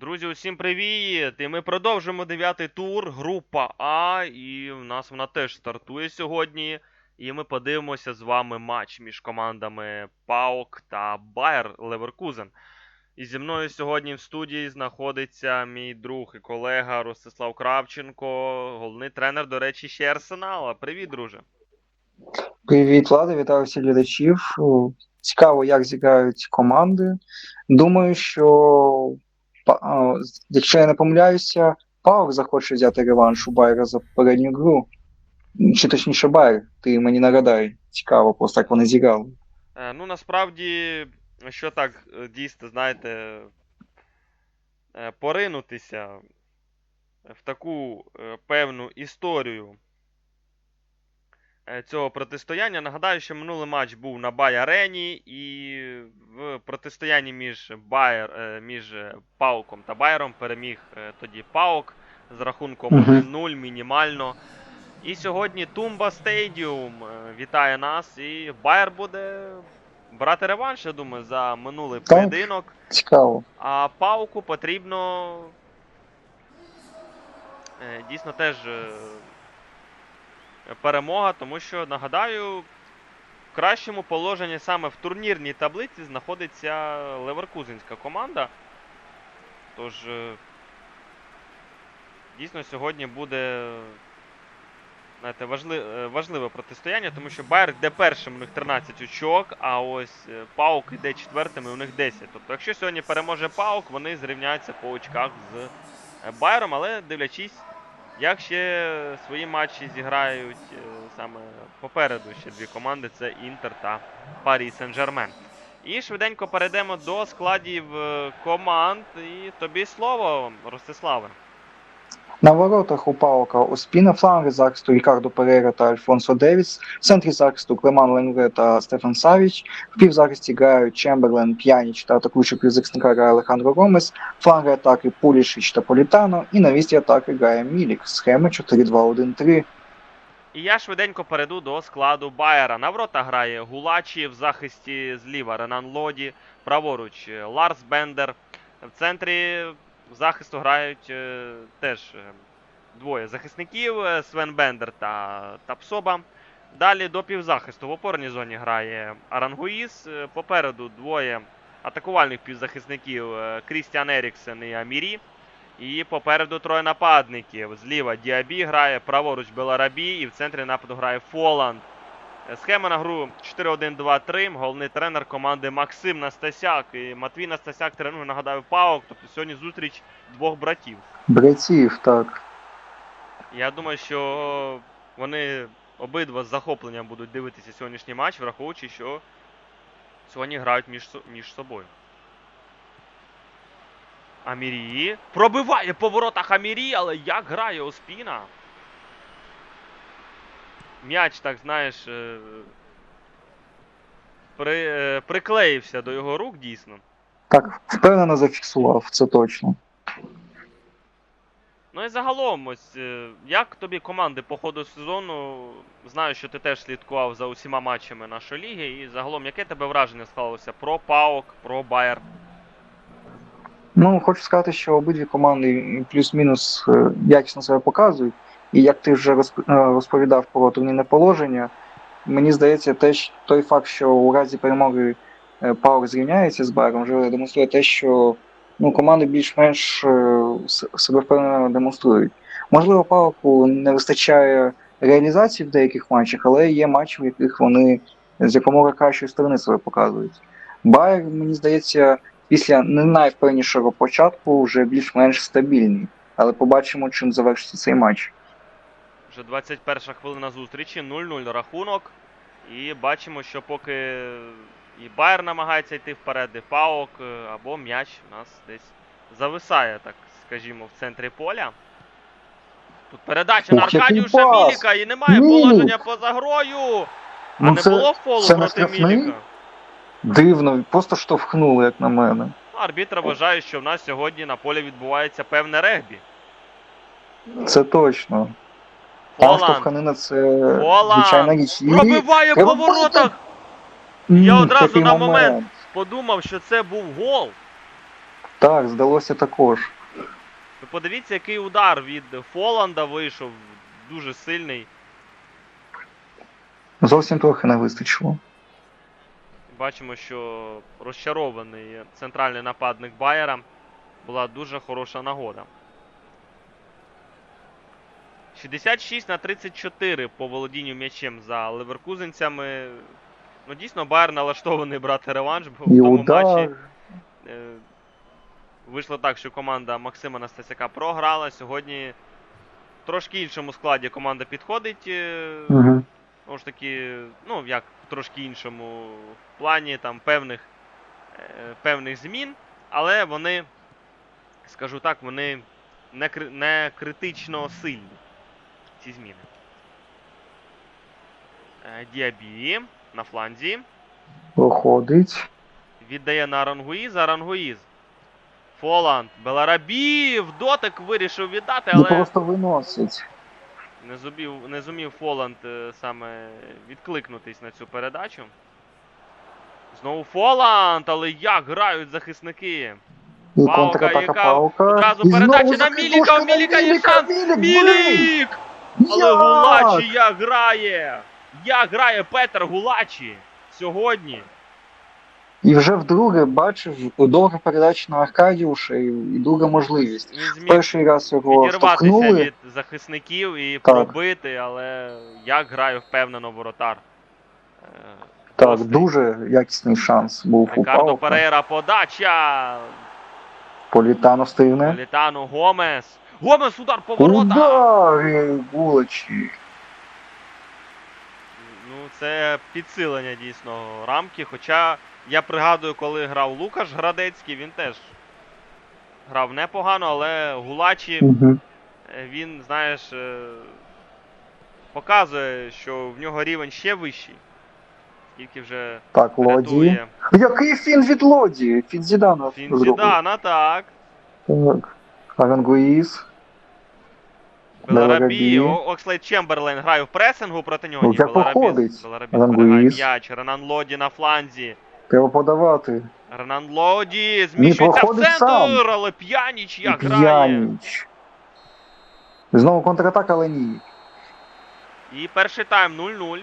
Друзі, усім привіт! І ми продовжуємо дев'ятий тур, група А, і в нас вона теж стартує сьогодні. І ми подивимося з вами матч між командами ПАОК та Байер Леверкузен. І зі мною сьогодні в студії знаходиться мій друг і колега Ростислав Кравченко, головний тренер, до речі, ще Арсенала. Привіт, друже. Привіт, Влада, вітаю всіх глядачів. Цікаво, як зіграють команди. Думаю, що якщо я не помиляюся, Паук захоче взяти реванш у Байера за попередню гру. Чи точніше Байер, ти мені нагадай. Цікаво, просто як вони зіграли. Е, Ну, насправді, що так е, дійсно, знаєте, е, поринутися в таку певну історію цього протистояння. Нагадаю, що минулий матч був на Бай Арені, і в протистоянні між Байер, е, між е, Пауком та Байером переміг е, тоді Паук з рахунком 1-0 мінімально. І сьогодні Тумба Стейдіум е, вітає нас, і Байер буде брати реванш, я думаю, за минулий Так. поєдинок. Цікаво. А Пауку потрібно е, дійсно теж е, перемога, тому що, нагадаю, в кращому положенні саме в турнірній таблиці знаходиться Леверкузенська команда. Тож, е, дійсно, сьогодні буде знаєте, важли, е, важливе протистояння, тому що Байер йде першим, у них 13 очок, а ось е, Паук йде четвертим, і у них 10. Тобто, якщо сьогодні переможе Паук, вони зрівняються по очках з е, Байером, але дивлячись, як ще свої матчі зіграють е, саме попереду ще дві команди це Інтер та Парі Сен-Жермен. І швиденько перейдемо до складів е, команд. І тобі слово, Ростиславе. На воротах у Паука Оспіна, фланги захисту Рікардо Перейра та Альфонсо Девіс, в центрі захисту Клеман Ленгре та Стефан Савіч, в півзахисті грають Чемберлен, П'яніч та атакуючий півзахисника грає Алехандро Гомес, фланги атаки Пулішич та Політано і на вісті атаки грає Мілік, схеми 4-2-1-3. І я швиденько перейду до складу Байера. На ворота грає Гулачі, в захисті зліва Ренан Лоді, праворуч Ларс Бендер. В центрі захисту грають е, теж е, двоє захисників е, Свен Бендер та Тапсоба. Далі до півзахисту в опорній зоні грає Арангуїс. Попереду двоє атакувальних півзахисників Крістіан Еріксен і Амірі. І попереду троє нападників. Зліва Діабі грає, праворуч Беларабі і в центрі нападу грає Фоланд. Е, Схема на гру 4-1-2-3. Головний тренер команди Максим Настасяк. І Матвій Настасяк тренує, нагадаю, Паук. Тобто сьогодні зустріч двох братів. Братів, так. Я думаю, що вони обидва з захопленням будуть дивитися сьогоднішній матч, враховуючи, що сьогодні грають між, між собою. Амірі. Пробиває по воротах Амірі, але як грає Оспіна? М'яч, так знаєш, е, при, е, приклеївся до його рук дійсно. Так, впевнено зафіксував, це точно. Ну і загалом, ось е, як тобі команди по ходу сезону? Знаю, що ти теж слідкував за усіма матчами нашої ліги. І загалом, яке тебе враження склалося про Паук, про Байер? Ну, хочу сказати, що обидві команди плюс-мінус якісно себе показують. І як ти вже е, розповідав про турнірне положення, мені здається, теж той факт, що у разі перемоги е, Пауер зрівняється з Байером, вже демонструє те, що ну, команди більш-менш е, себе впевнено демонструють. Можливо, Пауку не вистачає реалізації в деяких матчах, але є матчі, в яких вони з якомога кращої сторони себе показують. Байер, мені здається, після не найвпевнішого початку вже більш-менш стабільний. Але побачимо, чим завершиться цей матч. Вже 21 хвилина зустрічі, 0-0 рахунок. І бачимо, що поки і Байер намагається йти вперед, і Паук, е, або м'яч у нас десь зависає, так скажімо, в центрі поля. Тут передача на Аркадіуша! Міліка і немає Мілік! положення поза грою. А Ну, не це, було фолу це проти? Міліка. Дивно, просто штовхнули, як на мене. Арбітр вважає, що в нас сьогодні на полі відбувається певне регбі. Це точно. Штовханина це звичайна річ. І- пробиває Треба по воротах. Я одразу на момент подумав, що це був гол. Так, здалося також. Подивіться, який удар від Фоланда вийшов. Дуже сильний. Зовсім трохи не вистачило. Бачимо, що розчарований центральний нападник Байера. Була дуже хороша нагода. 66 на 34 по володінню м'ячем за леверкузенцями. Ну, дійсно, Байер налаштований брати реванш, бо в І тому удар. матчі е, вийшло так, що команда Максима Настасяка програла. Сьогодні в трошки іншому складі команда підходить. е, Угу. Знову ж таки, ну як в трошки іншому плані там певних, е, певних змін, але вони, скажу так, вони не, кри- не критично сильні. Ці зміни. Діабі на фланзі. Виходить. Віддає на Арангуїз, Арангуїз. Фоланд, Беларабі, в дотик вирішив віддати, Ну але просто виносить. не зумів, не зумів Фоланд е, саме відкликнутись на цю передачу. Знову Фоланд, але як грають захисники? І Палка, яка одразу передача на Міліка, у Міліка є Міліка, шанс. Мілік! Але Як? Гулачі як грає! Як грає Петер Гулачі сьогодні? І вже вдруге бачив довга передача на Аркадіуша і, і друга можливість. Він зміг Перший раз його відірватися штовхнули. від захисників і Так. пробити, але як грає впевнено воротар. Е, Так, Гостей. дуже якісний шанс був у Рикардо. Перейра подача. Політано встигне. Літано Гомес. Гомес удар по воротах. Удар! Булочі. Ну, це підсилення дійсно рамки. Хоча я пригадую, коли грав Лукаш Градецький, він теж грав непогано, але Гулачі Угу. він, знаєш, е, показує, що в нього рівень ще вищий. Скільки вже Так, Лоді. рятує Який фін від Лоді? Фін Зідана. Фін. Зідана, так. Так. Арангуїз. Беларабі. Окслейд Чемберлен грає в пресингу проти нього. Ну, Беларабі, Рангуїз. зберігає м'яч. Ренан Лоді на фланзі. Треба подавати. Ренан Лоді зміщується в центр, сам. але п'яніч як грає. Знову контратака, але ні. І перший тайм 0-0.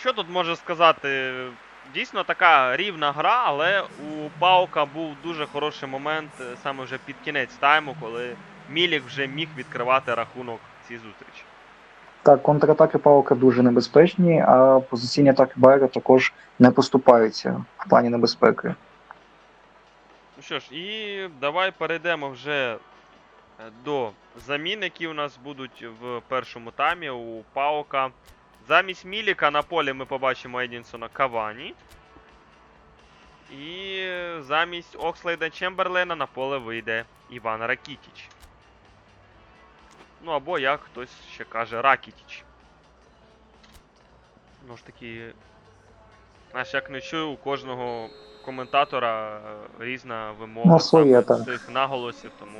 Що тут може сказати? Дійсно така рівна гра, але у Паука був дуже хороший момент е, саме вже під кінець тайму, коли Мілік вже міг відкривати рахунок цій зустрічі. Так, контратаки Паука дуже небезпечні, а позиційні атаки Байера також не поступаються в плані небезпеки. Ну що ж, і давай перейдемо вже е, до замін, які у нас будуть в першому таймі у Паука. Замість Міліка на полі ми побачимо Едінсона Кавані. І замість Окслейда Чемберлена на поле вийде Іван Ракітіч. Ну або як хтось ще каже Ракітіч. Ну ж таки, знаєш, як не чую, у кожного коментатора е, різна вимога Ну, своє, так. цих наголосів, тому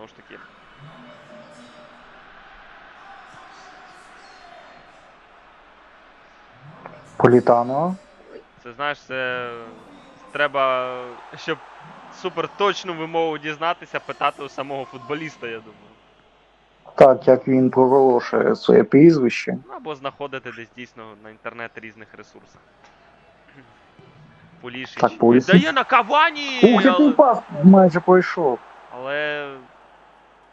ну ж таки. Політано. Це знаєш, це треба, щоб супер точну вимову дізнатися, питати у самого футболіста, я думаю. Так, як він проголошує своє прізвище. Ну, або знаходити десь дійсно на інтернет різних ресурсах. Пулішич. Так, Пулішич. Віддає на Кавані! Ух, який але, пас майже пройшов. але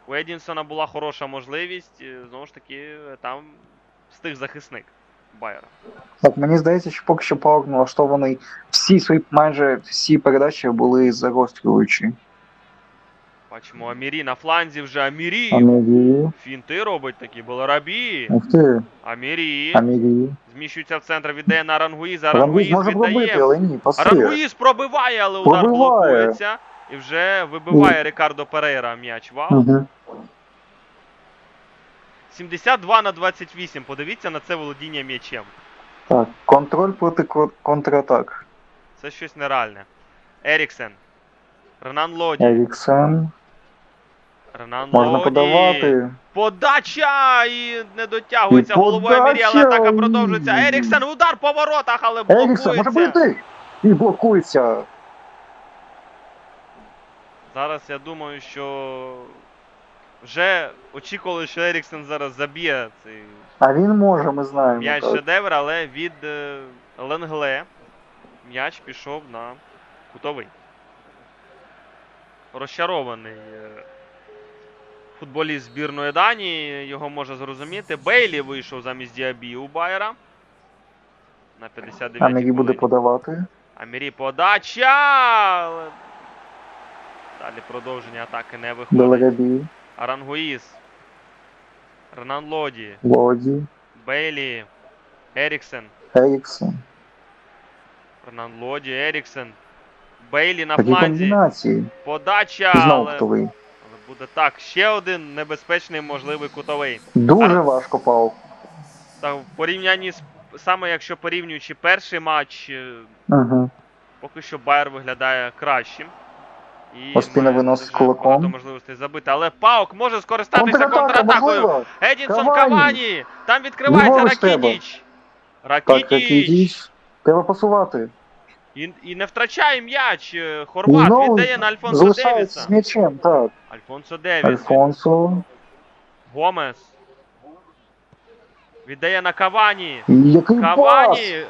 у Едінсона була хороша можливість. Знову ж таки, там встиг захисник Байера. Так, мені здається, що поки що Паук налаштований. Всі свої майже всі передачі були загострюючі. Бачимо Амірі на фланзі вже Амірі. Амірі. Фінти робить такі, Беларабі. Ух ти, Амірі. Амірі. Зміщується в центр, віддає на Арангуїза. Рангуїз може пробити, але ні, пасує. Арангуїз пробиває, але удар Пробиває. блокується. І вже вибиває Рикардо Перейра м'яч. Вау. Угу. 72 на 28. Подивіться на це володіння м'ячем. Так, контроль проти контратак. Це щось нереальне. Еріксен. Ренан Лоді. Еріксен. Ренан Можна Лоді. подавати. Подача! І не дотягується І головою Амірі, але атака продовжується. Еріксен, удар по воротах, але Еріксен може блокується. І блокується. Зараз я думаю, що вже очікували, що Еріксен зараз заб'є цей А він може, ми знаємо. м'яч так. шедевр, але від е, Ленгле м'яч пішов на кутовий. Розчарований е, футболіст збірної Данії, його може зрозуміти. Бейлі вийшов замість Діабі у Байера. На 59 А Мегі буде подавати. Амірі подача. але Далі продовження атаки не виходить. Арангуїс. Ренан Лоді. Лоді, Бейлі. Еріксен. Еріксон. Ренан Лоді, Еріксен. Бейлі на фланзі. Подача, але, але буде так. Ще один небезпечний можливий кутовий. Дуже А- важко пав. Та в порівнянні з саме якщо порівнюючи перший матч, е, Угу. поки що Байер виглядає кращим. Має виносить кулаком. багато можливостей забити. Але Паук може скористатися контратакою. Едінсон Кавані. Там відкривається треба. Ракітіч. Ракітіч. Треба пасувати. І, і не втрачає м'яч. е, Хорват Знову віддає на Альфонсо залишається з м'ячем, так. Альфонсо Девіс. Альфонсо. Гомес. Віддає на Кавані. Який пас! Кавані.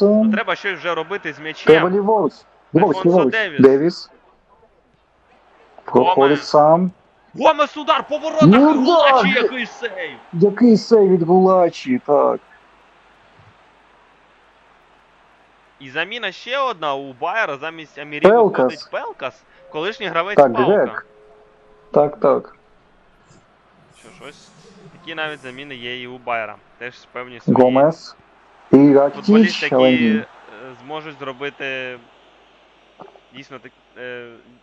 Ну, треба щось вже робити з Треба м'ячем. ліворуч. Ліворуч, Альфонсо ліворуч. Девіс. Девіс. Проходить сам. Гомес удар по воротах. Ну Гулачі, да. який сейв. Який сей від Гулачі, так. І заміна ще одна у Байера замість Амірі Пелкас. виходить Пелкас, колишній гравець Так, Паука. Грек. Так, так. Що ж, ось такі навіть заміни є і у Байера. Теж певні свої Гомес. І футболісти, Ракітіч, але які ні. е, зможуть зробити дійсно так, е,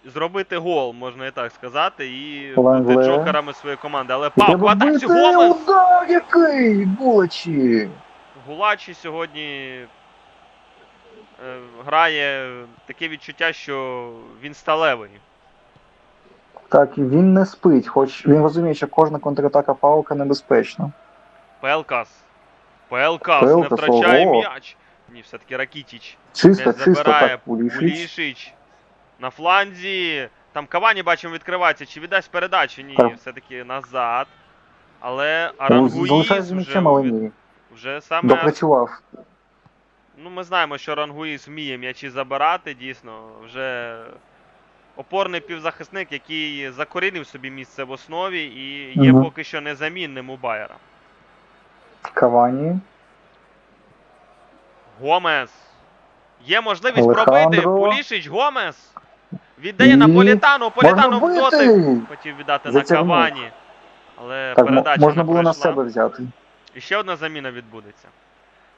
зробити гол, можна і так сказати, і бути джокерами своєї команди. Але Паук в атаці Гомес! удар який від Гулачі. Гулачі сьогодні е, грає таке відчуття, що він сталевий. Так, він не спить, хоч він розуміє, що кожна контратака Паука небезпечна. Пелкас. Пелкас, не втрачає ого. м'яч. Ні, все-таки Ракітіч. Чисто, Не чисто забирає так Пулішич. Пулішич. На фланзі. Там Кавані бачимо відкривається. Чи віддасть передачу? Ні, Так. все-таки назад. Але Ну, Арангуїз вже, від- вже саме. Допрацював. Ну, ми знаємо, що Рангуїс вміє м'ячі забирати, дійсно. Вже опорний півзахисник, який закорінив собі місце в основі і є Мгм. поки що незамінним у Байера. Кавані. Гомес. Є можливість Олександро. пробити. Пулішич, Гомес. Віддає на Політану. Політану в дотик. Хотів віддати на Затягнув. Кавані. Але Так, передача можна не було на пройшла. себе взяти. І ще одна заміна відбудеться.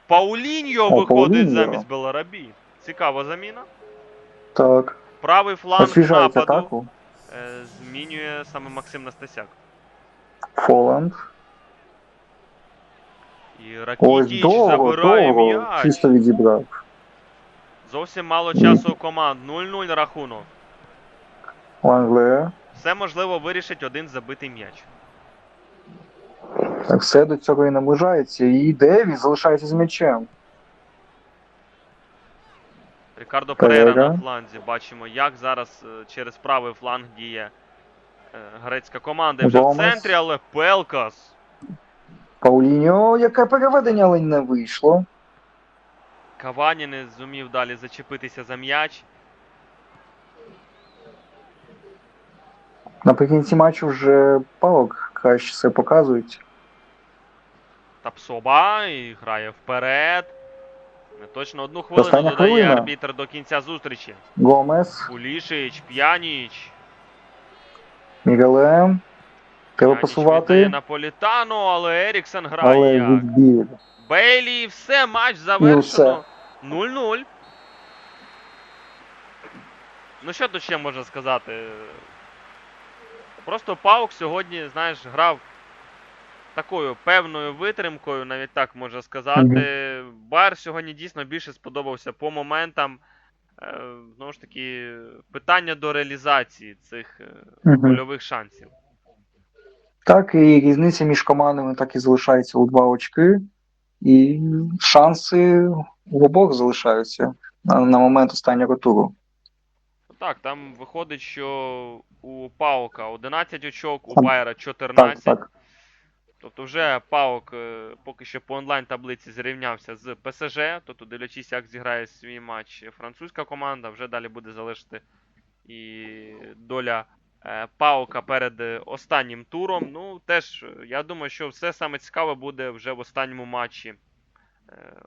Пауліньо О, виходить Пауліньо. замість Беларабі. Цікава заміна. Так. Правий фланг Освіжають нападу атаку. е, змінює саме Максим Настасяк. Фоланд. І Ось Ракітіч довго, забирає довго. м'яч. Чисто відібрав. Зовсім мало часу у команд. 0-0 рахунок. Лангле. Все можливо вирішить один забитий м'яч. Так, все до цього і наближається. І Девіс залишається з м'ячем. Рікардо Перейра. На фланзі. Бачимо, як зараз е, через правий фланг діє е, грецька команда. Вже в Гомес. центрі, але Пелкас. Пауліньо, яке переведення, але не вийшло. Кавані не зумів далі зачепитися за м'яч. Наприкінці матчу вже Паук краще себе показують. Тапсоба і грає вперед. Не точно одну хвилину Остання додає хвилина. арбітр до кінця зустрічі. Гомес, Пулішич, П'яніч. Мігелем. Треба П'яніч пасувати, віддає Наполітану, але Еріксен грає але як. відбір. Бейлі, і все, матч завершено. 0-0. Ну що тут ще можна сказати? Просто Паук сьогодні, знаєш, грав такою певною витримкою, навіть так можна сказати. Байер сьогодні дійсно більше сподобався по моментам. Е, Знову ж таки, питання до реалізації цих е, Мгм. шансів. Так, і різниця між командами так і залишається у два очки. І шанси у обох залишаються на, на момент останнього туру. Так, там виходить, що у Паука 11 очок, у Так. Байера 14. так. Тобто вже Паук е, поки що по онлайн таблиці зрівнявся з ПСЖ. Тобто, дивлячись, як зіграє свій матч французька команда, вже далі буде залежати і доля е, Паука перед е, останнім туром. Ну, теж, я думаю, що все саме цікаве буде вже в останньому матчі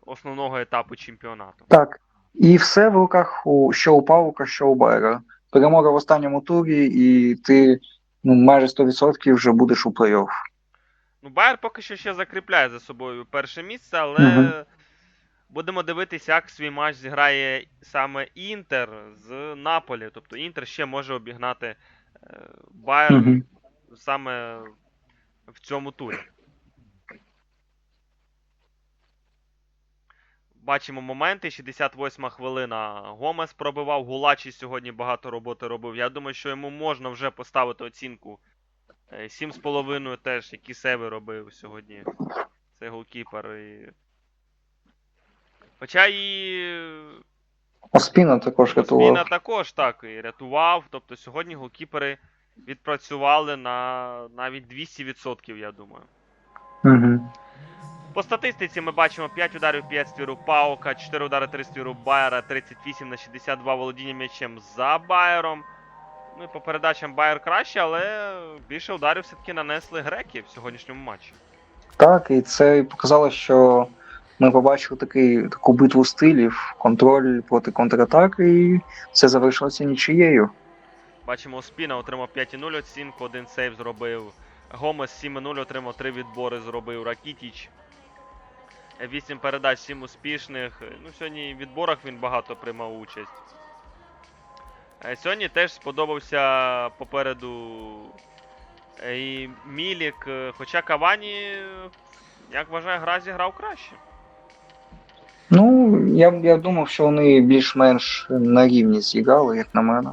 основного етапу чемпіонату. Так. І все в руках у що у Павука, що у Байера. Перемога в останньому турі, і ти ну, майже 100% вже будеш у плей-офф. Ну, Байер поки що ще закріпляє за собою перше місце, але Мгм. будемо дивитися, як свій матч зіграє саме Інтер з Наполі. Тобто Інтер ще може обігнати е, Байер Мгм. саме в цьому турі. Бачимо моменти. 68 хвилина. Гомес пробивав. Гулачі сьогодні багато роботи робив. Я думаю, що йому можна вже поставити оцінку. Е, 7,5 теж, які сейви робив сьогодні. Цей голкіпер. І... Хоча і Оспіна також Зміна рятував. також так і рятував. Тобто сьогодні голкіпери відпрацювали на навіть 200%, я думаю. Угу. По статистиці ми бачимо 5 ударів 5 ствіру Паука, 4 удари 3 ствіру Байера, 38 на 62 володіння м'ячем за Байером. Ну і по передачам Байер краще, але більше ударів все-таки нанесли греки в сьогоднішньому матчі. Так, і це показало, що ми побачили такий, таку битву стилів, контроль проти контратаки, і це завершилося нічиєю. Бачимо, Спіна отримав 5,0 оцінку, один сейв зробив. Гомес 7,0 отримав 3 відбори, зробив Ракітіч. 8 передач, 7 успішних. Ну, сьогодні в відборах він багато приймав участь. Е, Сьогодні теж сподобався попереду е, і Мілік, е, хоча Кавані, як вважаю, гра зіграв краще. Ну, я, я думав, що вони більш-менш на рівні зіграли, як на мене.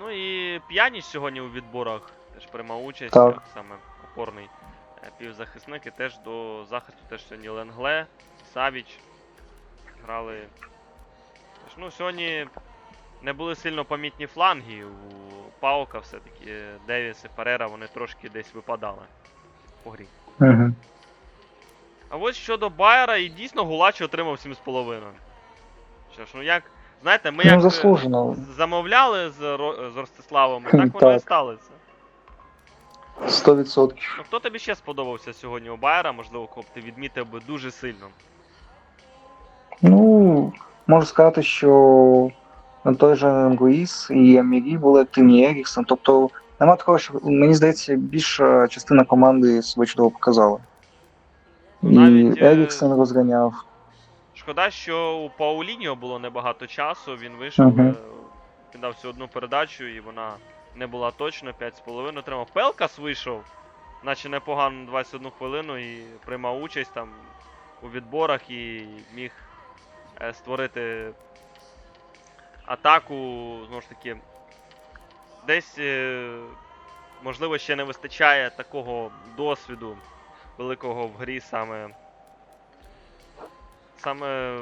Ну і П'яніч сьогодні у відборах теж приймав участь, Так. як саме опорний е, півзахисник. І теж до захисту теж сьогодні Ленгле, Савіч грали. Тож, ну, сьогодні не були сильно помітні фланги. У Паука все-таки Девіс і Ферера вони трошки десь випадали по грі. Угу. А ось щодо Байера, і дійсно Гулачі отримав 7,5. Що ж, ну як. Знаєте, ми Ну, як е, заслужено. замовляли з, з Ростиславом, і так воно і сталося. 100%. Ну, хто тобі ще сподобався сьогодні у Байера, можливо, кого б ти відмітив би дуже сильно. Ну, можу сказати, що той же Луїс і Амірі були активні Еріксон. Тобто, нема такого, що мені здається, більша частина команди себе чудово показала. І Навіть, е, Еріксон розганяв. Шкода, що у Пауліньо було небагато часу, він вийшов, Мгм. е, кидав всю одну передачу, і вона не була точно, 5,5 отримав. Пелкас вийшов, наче непогано 21 хвилину і приймав участь там у відборах і міг е, створити атаку, знову ж таки. Десь, е, можливо, ще не вистачає такого досвіду великого в грі саме саме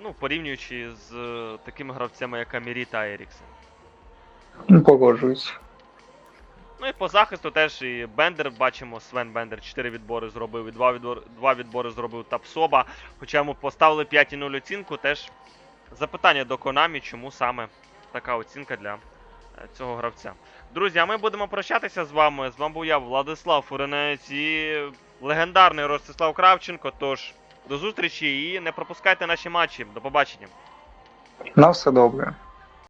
ну, порівнюючи з е, такими гравцями, як Амірі та Еріксен. Ну, Погоджуюсь. Ну і по захисту теж і Бендер, бачимо, Свен Бендер 4 відбори зробив, і 2 відбори, 2 відбори зробив Тапсоба. Хоча йому поставили 5,0 оцінку, теж запитання до Конамі, чому саме така оцінка для е, цього гравця. Друзі, а ми будемо прощатися з вами. З вами був я, Владислав Фуренець і легендарний Ростислав Кравченко. Тож до зустрічі і не пропускайте наші матчі. До побачення. На все добре.